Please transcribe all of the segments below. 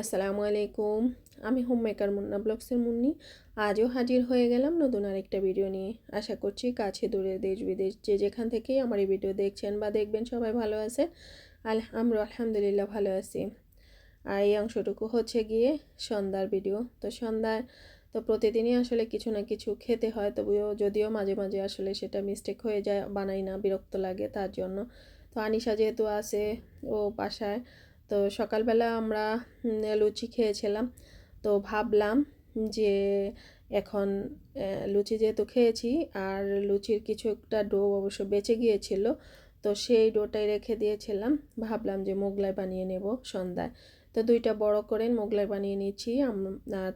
আসসালামু আলাইকুম আমি হোম মেকার মুন্না ব্লগসের মুন্নি। আজও হাজির হয়ে গেলাম নতুন আরেকটা ভিডিও নিয়ে। আশা করছি কাছে দূরে দেশ বিদেশ যে যেখান থেকেই আমার এই ভিডিও দেখছেন বা দেখবেন সবাই ভালো আছে আল আমরা আলহামদুলিল্লাহ ভালো আছি। আর এই অংশটুকু হচ্ছে গিয়ে সন্ধ্যার ভিডিও। তো সন্ধ্যায় তো প্রতিদিনই আসলে কিছু না কিছু খেতে হয়, তবুও যদিও মাঝে মাঝে আসলে সেটা মিস্টেক হয়ে যায়, বানাই না, বিরক্ত লাগে তার জন্য। তো আনিশা যেহেতু আছে ও বাসায় তো সকালবেলা আমরা লুচি খেয়েছিলাম। তো ভাবলাম যে এখন লুচি যেহেতু খেয়েছি, আর লুচির কিছু একটা ডো অবশ্য বেঁচে গিয়েছিল, তো সেই ডোটাই রেখে দিয়েছিলাম। ভাবলাম যে মোগলাই বানিয়ে নেব সন্ধ্যায়। তো দুইটা বড় করে মোগলাই বানিয়ে নিয়েছি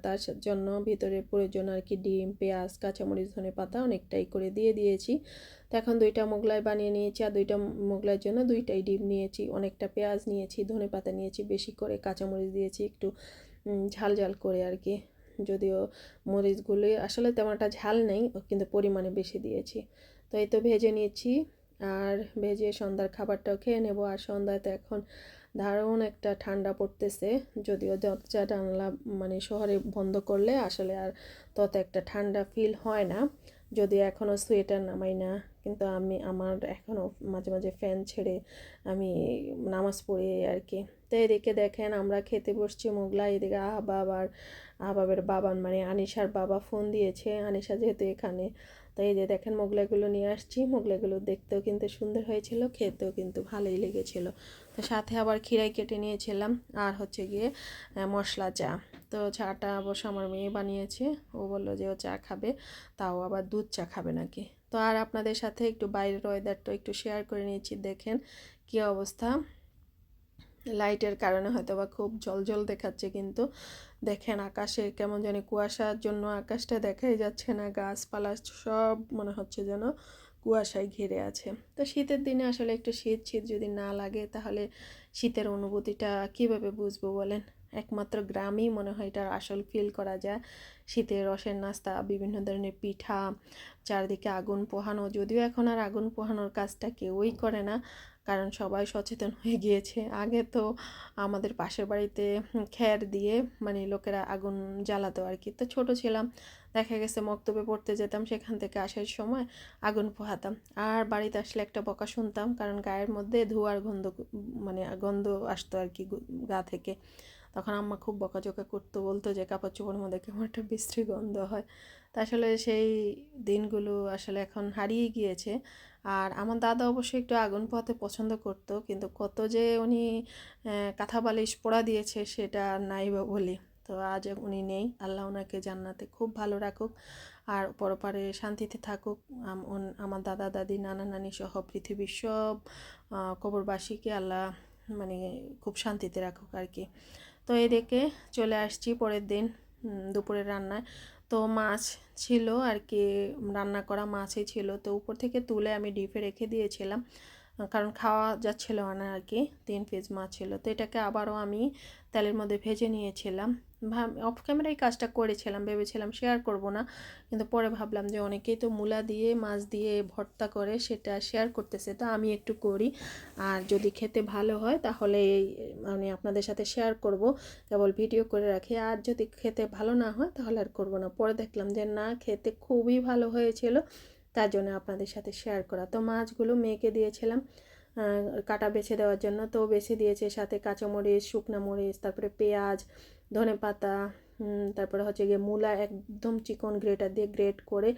তার জন্য ভিতরে প্রয়োজন আর কি ডিম, পেঁয়াজ, কাঁচামরিচ, ধনে পাতা অনেকটাই করে দিয়ে দিয়েছি। তো এখন দুইটা মোগলাই বানিয়ে নিয়েছি আর দুইটা মোগলাইয়ের জন্য দুইটাই ডিম নিয়েছি। অনেকটা পেঁয়াজ নিয়েছি, ধনে পাতা নিয়েছি, বেশি করে কাঁচামরিচ দিয়েছি, একটু ঝাল ঝাল করে আর কি। যদিও মরিচগুলো আসলে তেমন একটা ঝাল নেই, কিন্তু পরিমাণে বেশি দিয়েছি। তো এই তো ভেজে নিয়েছি আর ভেজে সন্ধ্যার খাবারটাও খেয়ে নেব। আর সন্ধ্যায় তো এখন দারুণ একটা ঠান্ডা পড়তেছে। যদিও দরজা জানলা মানে শহরে বন্ধ করলে আসলে আর তত একটা ঠান্ডা ফিল হয় না। যদিও এখনও সোয়েটার নামাই না, কিন্তু আমি, আমার এখনও মাঝে মাঝে ফ্যান ছেড়ে আমি নামাজ পড়ি আর কি তো এদিকে দেখেন আমরা খেতে বসছি মোগলাই, এদিকে আহবাব আর আহবাবের বাবা মানে আনিশার বাবা ফোন দিয়েছে। আনিশা যেহেতু এখানে তো এই যে দেখেন মোগলাইগুলো নিয়ে আসছি। মোগলাইগুলো দেখতেও কিন্তু সুন্দর হয়েছিল, খেতেও কিন্তু ভালোই লেগেছিল। তো সাথে আবার খিরাই কেটে নিয়েছিলাম, আর হচ্ছে গিয়ে মশলা চা। তো চাটা অবশ্য আমার মেয়ে বানিয়েছে, ও বলল যে ও চা খাবে, তাও আবার দুধ চা খাবে নাকি। তো আর আপনাদের সাথে একটু বাইরের ওয়েদারটা একটু শেয়ার করে নিয়েছি দেখেন কি অবস্থা। লাইটের কারণে হয়তো বা খুব জল জল দেখাচ্ছে কিন্তু দেখেন আকাশে কেমন জানি কুয়াশার জন্য আকাশটা দেখাই যাচ্ছে না, গাছপালা সব মনে হচ্ছে যেন কুয়াশায় ঘিরে আছে। তো শীতের দিনে আসলে একটু শীত শীত যদি না লাগে, তাহলে শীতের অনুভূতিটা কীভাবে বুঝব বলেন? একমাত্র গ্রামেই মনে হয় এটার আসল ফিল করা যায়। শীতের রসের নাস্তা, বিভিন্ন ধরনের পিঠা, চারদিকে আগুন পোহানো, যদিও এখন আর আগুন পোহানোর কাজটা কেউই করে না, কারণ সবাই সচেতন হয়ে গিয়েছে। আগে তো আমাদের পাশের বাড়িতে খ্যার দিয়ে মানে লোকেরা আগুন জ্বালাতো আর কি। তো ছোট ছিলাম, দেখা গেছে মক্তবে পড়তে যেতাম, সেখান থেকে আসার সময় আগুন পোহাতাম। আর বাড়িতে আসলে একটা বকা শুনতাম, কারণ গায়ের মধ্যে ধোঁয়ার গন্ধ মানে গন্ধ আসতো আর কি গা থেকে। তখন আম্মা খুব বকাঝকা করতো, বলতো যে কাপড় চোপড়ের মধ্যে কেমন একটা বিশ্রী গন্ধ হয়। তা আসলে সেই দিনগুলো আসলে এখন হারিয়ে গিয়েছে। আর আমার দাদা অবশ্যই একটু আগুন পোহাতে পছন্দ করতো, কিন্তু কত যে উনি কাঁথা বালিশ পোড়া দিয়েছে সেটা নাই বা বলি। তো আজ উনি নেই, আল্লাহ ওনাকে জান্নাতে খুব ভালো রাখুক আর পরপারে শান্তিতে থাকুক। আম- আমার দাদা, দাদি, নানা, নানি সহ পৃথিবীর সব কবরবাসীকে আল্লাহ মানে খুব শান্তিতে রাখুক আর কি। তো এদিকে চলে আসছি পরের দিন দুপুরের রান্নায়। তো মাছ ছিল আর কি, রান্না করা মাছই ছিল। তো উপর থেকে তুলে আমি ডিপে রেখে দিয়েছিলাম, কারণ খাওয়া যাচ্ছিল না আর কি, তিন পিস মাছ ছিল। তো এটাকে আবারও আমি তেলের মধ্যে ভেজে নিয়েছিলাম। ভাব অফ ক্যামেরায় কাজটা করেছিলাম, ভেবেছিলাম শেয়ার করব না, কিন্তু পরে ভাবলাম যে অনেকেই তো মূলা দিয়ে, মাছ দিয়ে ভর্তা করে সেটা শেয়ার করতেছে। তো আমি একটু করি, আর যদি খেতে ভালো হয় তাহলে এই মানে আপনাদের সাথে শেয়ার করব, কেবল ভিডিও করে রাখি। আর যদি খেতে ভালো না হয়, তাহলে আর করব না। পরে দেখলাম যে, না, খেতে খুবই ভালো হয়েছিল। তার জন্য আপনাদের সাথে শেয়ার করা। তো মাছগুলো মেয়েকে দিয়েছিলাম কাটা বেছে দেওয়ার জন্য। তো বেছে দিয়েছে সাথে কাঁচামরিচ, শুকনো মরিচ, তারপরে পেঁয়াজ, ধনে পাতা তারপরে হচ্ছে গিয়ে মূলা, একদম চিকন গ্রেটার দিয়ে গ্রেট করে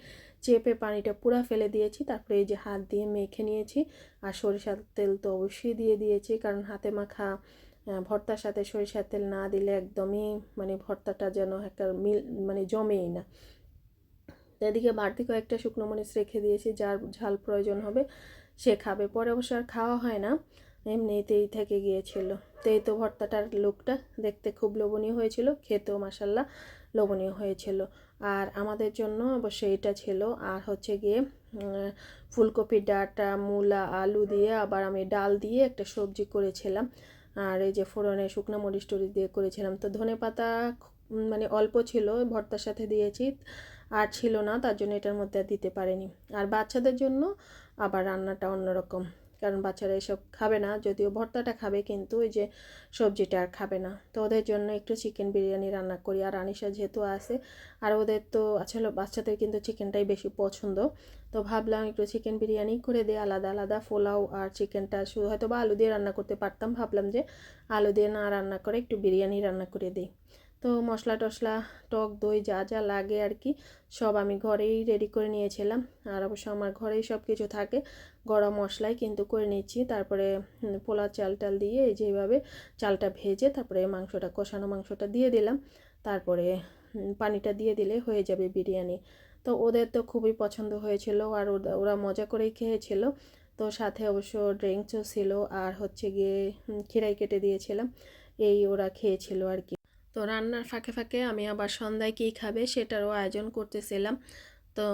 চেপে পানিটা পুরা ফেলে দিয়েছি। তারপরে এই যে হাত দিয়ে মেখে নিয়েছি। আর সরিষার তেল তো অবশ্যই দিয়ে দিয়েছি, কারণ হাতে মাখা ভর্তার সাথে সরিষার তেল না দিলে একদমই মানে ভর্তাটা যেন একটা মিল মানে জমেই না। এদিকে বাড়তি কয়েকটা শুকনো মরিচ রেখে দিয়েছি যার ঝাল প্রয়োজন হবে সে খাবে। পরে অবশ্য আর খাওয়া হয় না এমনিতেই থেকে গিয়েছিল। তো এই তো ভর্তাটার লুকটা দেখতে খুব লোভনীয় হয়েছিল খেতেও মাসাল্লাহ লোভনীয় হয়েছিল। আর আমাদের জন্য অবশ্যই এটা ছিল আর হচ্ছে গিয়ে উম, ফুলকপির ডাঁটা মূলা আলু দিয়ে আবার আমি ডাল দিয়ে একটা সবজি করেছিলাম। আর এই যে ফোড়নে শুকনো মরিচ টরিচ দিয়ে করেছিলাম। তো ধনে পাতা মানে অল্প ছিল, ভর্তার সাথে দিয়েছি, আর ছিল না, তার জন্য এটার মধ্যে আর দিতে পারিনি। আর বাচ্চাদের জন্য আবার রান্নাটা অন্যরকম। কারণ বাচ্চারা এসব খাবে না, যদিও ভর্তাটা খাবে, কিন্তু ওই যে সবজিটা আর খাবে না। তো ওদের জন্য একটু চিকেন বিরিয়ানি রান্না করি। আর আনিশা যেহেতু আছে, আর ওদের তো আসলে বাচ্চাদের কিন্তু চিকেনটাই বেশি পছন্দ। তো ভাবলাম একটু চিকেন বিরিয়ানি করে দিই, আলাদা আলাদা পোলাও আর চিকেনটা শুধু হয়তো বা আলু দিয়ে রান্না করতে পারতাম। ভাবলাম যে আলু দিয়ে না রান্না করে একটু বিরিয়ানি রান্না করে দিই। তো মশলা টশলা টক দই যা যা লাগে আর কি, সব আমি ঘরেই রেডি করে নিয়েছিলাম। আর অবশ্য আমার ঘরেই সব কিছু থাকে। গরম মশলাই কিন্তু করে নিচ্ছি। তারপরে পোলা চাল টাল দিয়ে এই যেভাবে চালটা ভেজে তারপরে মাংসটা, কষানো মাংসটা দিয়ে দিলাম। তারপরে পানিটা দিয়ে দিলে হয়ে যাবে বিরিয়ানি। তো ওদের তো খুবই পছন্দ হয়েছিল আর ওরা মজা করেই খেয়েছিল। তো সাথে অবশ্য ড্রিঙ্কসও ছিল। আর হচ্ছে গিয়ে খিরাই কেটে দিয়েছিলাম। এই ওরা খেয়েছিল আর কি। তো রান্নার ফাঁকে ফাঁকে আমি আবার সন্ধ্যায় কী খাবে সেটারও আয়োজন করতেছিলাম। তো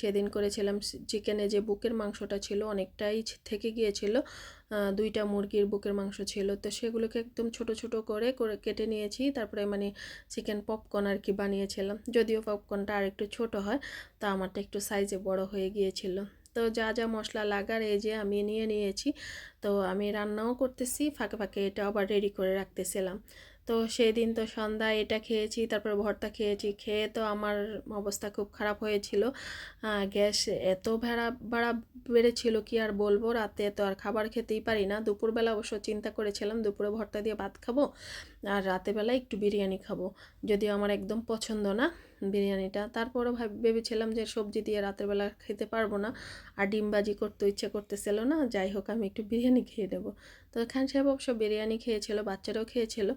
সেদিন করেছিলাম চিকেনে যে বুকের মাংসটা ছিল অনেকটাই থেকে গিয়েছিল। দুইটা মুরগির বুকের মাংস ছিল। তো সেগুলোকে একদম ছোট ছোট করে করে কেটে নিয়েছি। তারপরে মানে চিকেন পপকর্ন আর কি বানিয়েছিলাম। যদিও পপকর্নটা আর একটু ছোট হয়, তো আমারটা একটু সাইজে বড় হয়ে গিয়েছিল। তো যা যা মশলা লাগার এই যে আমি নিয়ে নিয়েছি। তো আমি রান্নাও করতেছি, ফাঁকে ফাঁকে এটা আবার রেডি করে রাখতেছিলাম। তো সেদিন তো সন্ধ্যা এটা খেয়েছি, তারপর ভর্তা খেয়েছি, খেয়ে তো আমার অবস্থা খুব খারাপ হয়েছিল। গ্যাস এত ভেড়া ভাড়া বাড়া বেড়েছিল, কি আর বলব? রাতে তো আর খাবার খেতেই পারি না। দুপুরবেলা অবশ্য চিন্তা করেছিলাম, দুপুরে ভর্তা দিয়ে ভাত খাব আর রাতেবেলা একটু বিরিয়ানি খাব। যদিও আমার একদম পছন্দ না বিরিয়ানিটা। তারপরও ভাব, ভেবেছিলাম যে সবজি দিয়ে রাতের বেলা খেতে পারব না আর ডিমবাজি করতে ইচ্ছে করতেছিল না, যাই হোক আমি একটু বিরিয়ানি খেয়ে নেব। তো খান সাহেব অবশ্য বিরিয়ানি খেয়েছিল, বাচ্চারাও খেয়েছিল।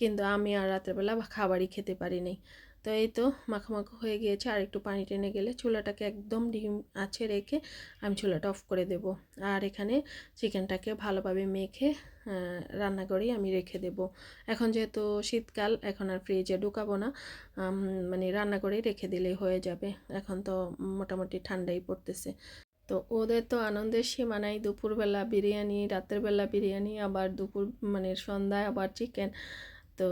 কিন্তু আমি আর রাত্রেবেলা খাবারই খেতে পারিনি। তো এই তো মাখামাখো হয়ে গিয়েছে, আর একটু পানি টেনে গেলে চুলাটাকে একদম ডিম আছে রেখে আমি চুলাটা অফ করে দেব। আর এখানে চিকেনটাকে ভালোভাবে মেখে রান্না করেই আমি রেখে দেব। এখন যেহেতু শীতকাল, এখন আর ফ্রিজে ঢুকাবো না মানে রান্না করেই রেখে দিলেই হয়ে যাবে। এখন তো মোটামুটি ঠান্ডাই পড়তেছে। তো ওদের তো আনন্দের সীমানায় দুপুরবেলা বিরিয়ানি রাতের বেলা বিরিয়ানি, আবার দুপুর মানে সন্ধ্যায় আবার চিকেন তো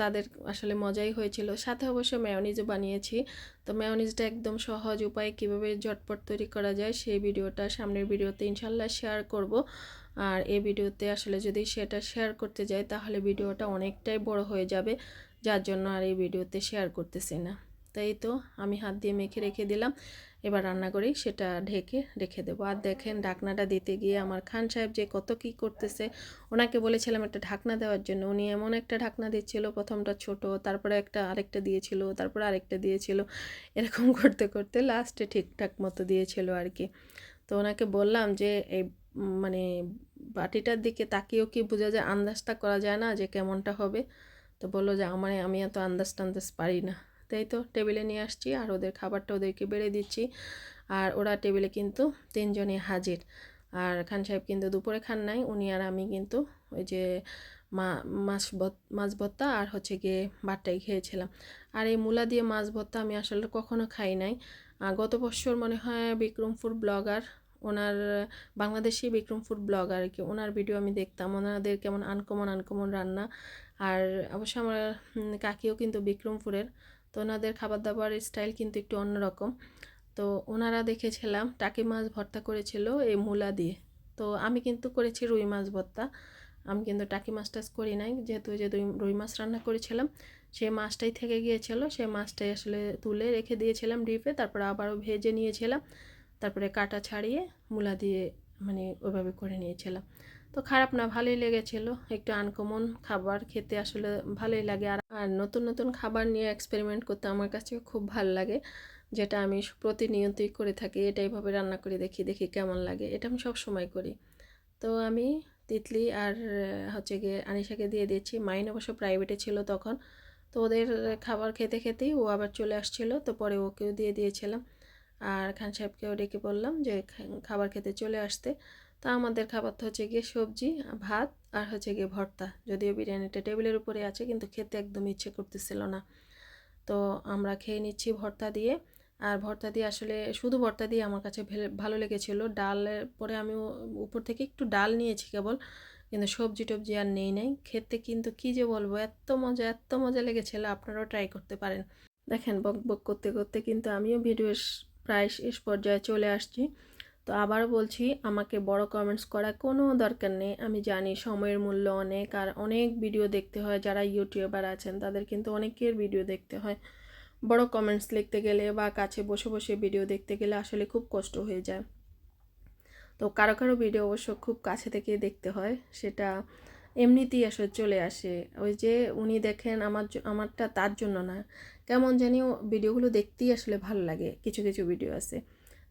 তাদের আসলে মজাই হয়েছিল। সাথে অবশ্য মেয়নিজও বানিয়েছি। তো মেয়নিজটা একদম সহজ উপায়ে কীভাবে ঝটপট তৈরি করা যায় সেই ভিডিওটা সামনের ভিডিওতে ইনশাল্লাহ শেয়ার করব। আর এই ভিডিওতে আসলে যদি সেটা শেয়ার করতে যাই তাহলে ভিডিওটা অনেকটাই বড় হয়ে যাবে। যার জন্য আর এই ভিডিওতে শেয়ার করতেছি না। তাই তো আমি হাত দিয়ে মেখে রেখে দিলাম। এবার রান্না করেই সেটা ঢেকে রেখে দেবো। আর দেখেন, ঢাকনাটা দিতে গিয়ে আমার খান সাহেব যে কত কি করতেছে, ওনাকে বলেছিলাম একটা ঢাকনা দেওয়ার জন্য। উনি এমন একটা ঢাকনা দিচ্ছিল, প্রথমটা ছোট, তারপরে একটা আরেকটা দিয়েছিল, তারপরে আরেকটা দিয়েছিল, এরকম করতে করতে লাস্টে ঠিকঠাক মতো দিয়েছিল আর কি। তো ওনাকে বললাম যে, এই মানে বাটিটার দিকে তাকিয়েও কি বোঝা যায়, আন্দাজটা করা যায় না যে কেমনটা হবে? তো বলল যে, আমার, আমি এত আন্দাজ টান্দাজ পারি না। তাই তো টেবিলে নিয়ে আসছি আর ওদের খাবারটা ওদেরকে বেড়ে দিচ্ছি। আর ওরা টেবিলে কিন্তু তিনজনই হাজির। আর খান সাহেব কিন্তু দুপুরে খান নাই, উনি আর আমি কিন্তু ওই যে মা, মাছ মাছ ভর্তা আর হচ্ছে গিয়ে ভাতটাই খেয়েছিলাম। আর এই মূলা দিয়ে মাছ ভর্তা আমি আসলে কখনো খাই নাই। গত বছর মনে হয় বিক্রমপুর ব্লগার, ওনার, বাংলাদেশি বিক্রমপুর ব্লগার কি, ওনার ভিডিও আমি দেখতাম। ওনাদের কেমন আনকমন আনকমন রান্না। আর অবশ্য আমার কাকিও কিন্তু বিক্রমপুরের। তো ওনাদের খাবার দাবার স্টাইল কিন্তু একটু অন্যরকম তো ওনারা দেখেছিলাম টাকি মাছ ভর্তা করেছিল এই মূলা দিয়ে। তো আমি কিন্তু করেছি রুই মাছ ভর্তা। আমি কিন্তু টাকি মাছ টাছ করি নাই। যেহেতু যে রুই মাছ রান্না করেছিলাম সেই মাছটাই থেকে গিয়েছিল। সেই মাছটাই আসলে তুলে রেখে দিয়েছিলাম ডিপে। তারপরে আবারও ভেজে নিয়েছিলাম। তারপরে কাটা ছাড়িয়ে মূলা দিয়ে মানে ওইভাবে করে নিয়েছিলাম। তো খারাপ না, ভালোই লেগেছিল। একটু আনকমন খাবার খেতে আসলে ভালোই লাগে। আর আর নতুন নতুন খাবার নিয়ে এক্সপেরিমেন্ট করতে আমার কাছে খুব ভালো লাগে। যেটা আমি প্রতিনিয়তই করে থাকি এটাইভাবে রান্না করে দেখি দেখি কেমন লাগে। এটা আমি সব সময় করি। তো আমি তিতলি আর, হচ্ছে গিয়ে আনিশাকে দিয়ে দিয়েছি। মাইন অবশ্য প্রাইভেটে ছিল তখন। তো ওদের খাবার খেতে, খেতেই ও আবার চলে আসছিল। তো পরে ওকেও দিয়ে দিয়েছিলাম। আর খান সাহেবকেও ডেকে বললাম যে খাবার খেতে চলে আসতে। তা আমাদের খাবার তো হচ্ছে গিয়ে সবজি, ভাত আর হচ্ছে গিয়ে ভর্তা। যদিও বিরিয়ানিটা টেবিলের উপরে আছে, কিন্তু খেতে একদম ইচ্ছে করতেছিল না। তো আমরা খেয়ে নিচ্ছি ভর্তা দিয়ে। আর ভর্তা দিয়ে আসলে, শুধু ভর্তা দিয়ে আমার কাছে ভালো লেগেছিলো। ডালের পরে আমি উপর থেকে একটু ডাল নিয়েছি কেবল, কিন্তু সবজি টবজি আর নেই নাই। খেতে কিন্তু কী যে বলব এত মজা এত মজা লেগেছিলো। আপনারাও ট্রাই করতে পারেন। দেখেন বক বক করতে করতে কিন্তু আমিও ভিডিও প্রায় শেষ পর্যায়ে চলে আসছি। তো আবার বলছি, আমাকে বড় কমেন্টস করা কোনো দরকার নেই। আমি জানি সময়ের মূল্য অনেক আর অনেক ভিডিও দেখতে হয়। যারা ইউটিউবার আছেন, তাদের কিন্তু অনেকের ভিডিও দেখতে হয়। বড় কমেন্টস লিখতে গেলে বা কাছে বসে বসে ভিডিও দেখতে গেলে আসলে খুব কষ্ট হয়ে যায়। তো কারও কারও ভিডিও অবশ্য খুব কাছে থেকে দেখতে হয়। সেটা এমনিতেই আসলে চলে আসে। ওই যে উনি দেখেন আমার আমারটা তার জন্য না। কেমন জানি ভিডিওগুলো দেখতেই আসলে ভালো লাগে। কিছু কিছু ভিডিও আছে।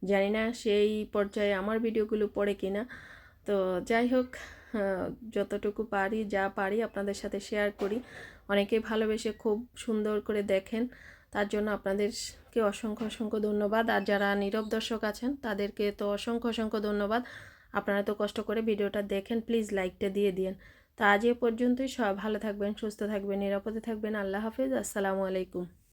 জানি না সেই পর্যায়ে আমার ভিডিওগুলো পড়ে কিনা তো যাই হোক যতটুকু পারি, যা পারি আপনাদের সাথে শেয়ার করি। অনেকেই ভালোবেসে খুব সুন্দর করে দেখেন, তার জন্য আপনাদেরকে অসংখ্য অসংখ্য ধন্যবাদ। আর যারা নীরব দর্শক আছেন, তাদেরকে তো অসংখ্য অসংখ্য ধন্যবাদ। আপনারা তো কষ্ট করে ভিডিওটা দেখেন প্লিজ লাইকটা দিয়ে দিন তো আজ এ পর্যন্তই, সব ভালো থাকবেন, সুস্থ থাকবেন, নিরাপদে থাকবেন। আল্লাহ হাফেজ, আসসালামু আলাইকুম।